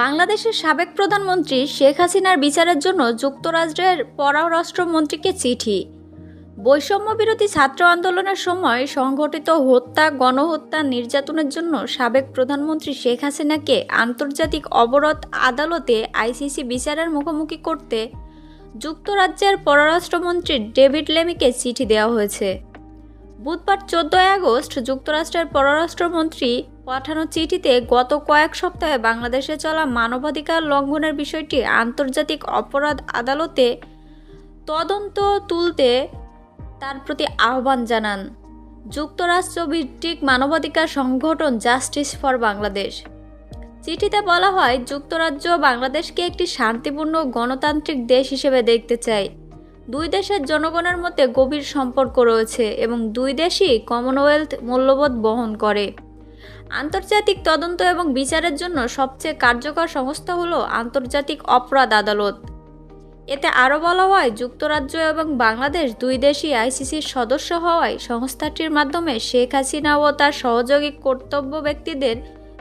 বাংলাদেশের সাবেক প্রধানমন্ত্রী শেখ হাসিনার বিচারের জন্য যুক্তরাষ্ট্রের পররাষ্ট্রমন্ত্রীকে চিঠি। বৈষম্য বিরোধী ছাত্র আন্দোলনের সময় সংঘটিত হত্যা, গণহত্যা নির্যাতনের জন্য সাবেক প্রধানমন্ত্রী শেখ হাসিনাকে আন্তর্জাতিক অবরোধ আদালতে আইসিসি বিচারের মুখোমুখি করতে যুক্তরাজ্যের পররাষ্ট্রমন্ত্রী ডেভিড লেমিকে চিঠি দেওয়া হয়েছে। বুধবার চোদ্দই আগস্ট যুক্তরাষ্ট্রের পররাষ্ট্রমন্ত্রী পাঠানো চিঠিতে গত কয়েক সপ্তাহে বাংলাদেশে চলা মানবাধিকার লঙ্ঘনের বিষয়টি আন্তর্জাতিক অপরাধ আদালতে তদন্ত তুলতে তার প্রতি আহ্বান জানান। যুক্তরাষ্ট্র ভিত্তিক মানবাধিকার সংগঠন জাস্টিস ফর বাংলাদেশ। চিঠিতে বলা হয়, যুক্তরাজ্য বাংলাদেশকে একটি শান্তিপূর্ণ গণতান্ত্রিক দেশ হিসেবে দেখতে চায়। দুই দেশের জনগণের মধ্যে গভীর সম্পর্ক রয়েছে এবং দুই দেশই কমনওয়েলথ মূল্যবোধ বহন করে। আন্তর্জাতিক তদন্ত এবং বিচারের জন্য সবচেয়ে কার্যকর সংস্থা হলো আন্তর্জাতিক অপরাধ আদালত। এতে আরও বলা হয়, যুক্তরাজ্য এবং বাংলাদেশ দুই দেশই আইসিসির সদস্য হওয়ায় সংস্থাটির মাধ্যমে শেখ হাসিনা ও তার সহযোগী কর্তব্য ব্যক্তিদের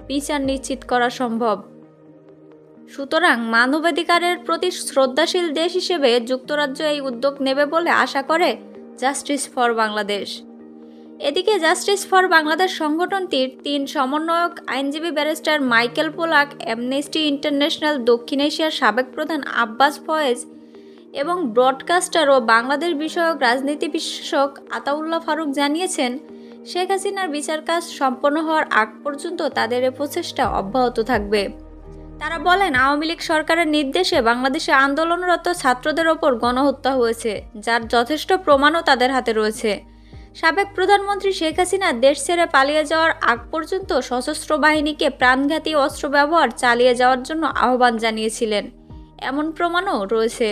বিচার নিশ্চিত করা সম্ভব। সুতরাং মানবাধিকারের প্রতি শ্রদ্ধাশীল দেশ হিসেবে যুক্তরাজ্য এই উদ্যোগ নেবে বলে আশা করে জাস্টিস ফর বাংলাদেশ এদিকে জাস্টিস ফর বাংলাদেশ সংগঠনটির তিন সমন্বয়ক আইনজীবী barrister Michael Pollack Amnesty International দক্ষিণ এশিয়ার সাবেক প্রধান আব্বাস ফয়েজ এবং ব্রডকাস্টার ও বাংলাদেশ বিষয়ক রাজনীতি বিশেষজ্ঞ আতাউল্লাহ ফারুক জানিয়েছেন, শেখ হাসিনার বিচার কাজ সম্পন্ন হওয়ার আগ পর্যন্ত তাদের এ প্রচেষ্টা অব্যাহত থাকবে। তারা বলেন, আওয়ামী লীগ সরকারের নির্দেশে বাংলাদেশে আন্দোলনরত ছাত্রদের ওপর গণহত্যা হয়েছে, যার যথেষ্ট প্রমাণও তাদের হাতে রয়েছে। সাবেক প্রধানমন্ত্রী শেখ হাসিনা দেশ ছেড়ে পালিয়ে যাওয়ার আগ পর্যন্ত সশস্ত্র বাহিনীকে প্রাণঘাতী অস্ত্র ব্যবহার চালিয়ে যাওয়ার জন্য আহ্বান জানিয়েছিলেন। এমন প্রমাণও রয়েছে।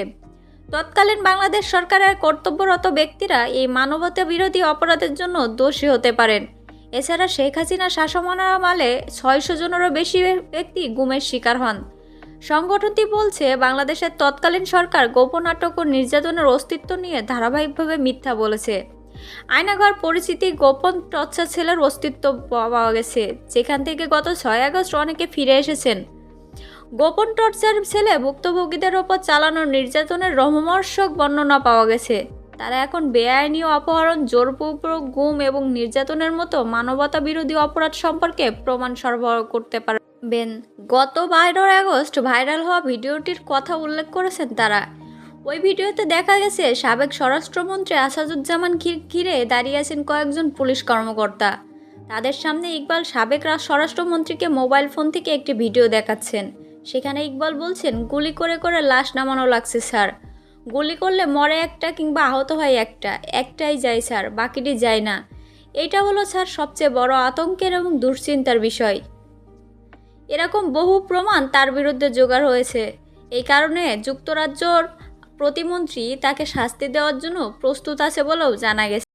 তৎকালীন বাংলাদেশ সরকারের কর্তব্যরত ব্যক্তিরা এই মানবতা বিরোধী অপরাধের জন্য দোষী হতে পারেন। এছাড়া শেখ হাসিনা শাসনামলে ছয়শো জনেরও বেশি ব্যক্তি গুমের শিকার হন। সংগঠনটি বলছে, বাংলাদেশের তৎকালীন সরকার গোপন আটক ও নির্যাতনের অস্তিত্ব নিয়ে ধারাবাহিকভাবে মিথ্যা বলেছে। আয়নাঘর পরিচিতি গোপন টর্চার ছেলের অস্তিত্ব পাওয়া গেছে, যেখান থেকে গত ছয় আগস্ট অনেকে ফিরে এসেছেন। গোপন টর্চার ছেলে ভুক্তভোগীদের ওপর চালানো নির্যাতনের রহমর্ষক বর্ণনা পাওয়া গেছে। তারা এখন বেআইনি অপহরণ, জোরপূর্বক গুম এবং নির্যাতনের মতো মানবতা বিরোধী অপরাধ সম্পর্কে প্রমাণ সরবরাহ করতে পারবেন। গত বারোই আগস্ট ভাইরাল হওয়া ভিডিওটির কথা উল্লেখ করেছেন তারা। ওই ভিডিওতে দেখা গেছে, সাবেক স্বরাষ্ট্রমন্ত্রী আসাদুজ্জামান ঘিরে দাঁড়িয়ে আছেন কয়েকজন পুলিশ কর্মকর্তা। তাদের সামনে ইকবাল সাবেক স্বরাষ্ট্রমন্ত্রীকে মোবাইল ফোন থেকে একটি ভিডিও দেখাচ্ছেন। সেখানে ইকবাল বলছেন, গুলি করে করে লাশ নামানো লাগছে, স্যার। গুলি করলে মরে একটা কিংবা আহত হয় একটা। একটাই যায়, স্যার, বাকিটি যায় না। এটা হলো, স্যার, সবচেয়ে বড় আতঙ্কের এবং দুশ্চিন্তার বিষয়। এরকম বহু প্রমাণ তার বিরুদ্ধে জোগাড় হয়েছে। এই কারণে যুক্তরাজ্যর প্রতিমন্ত্রী তাকে শাস্তি দেওয়ার জন্য প্রস্তুত আছে বলেও জানা গেছে।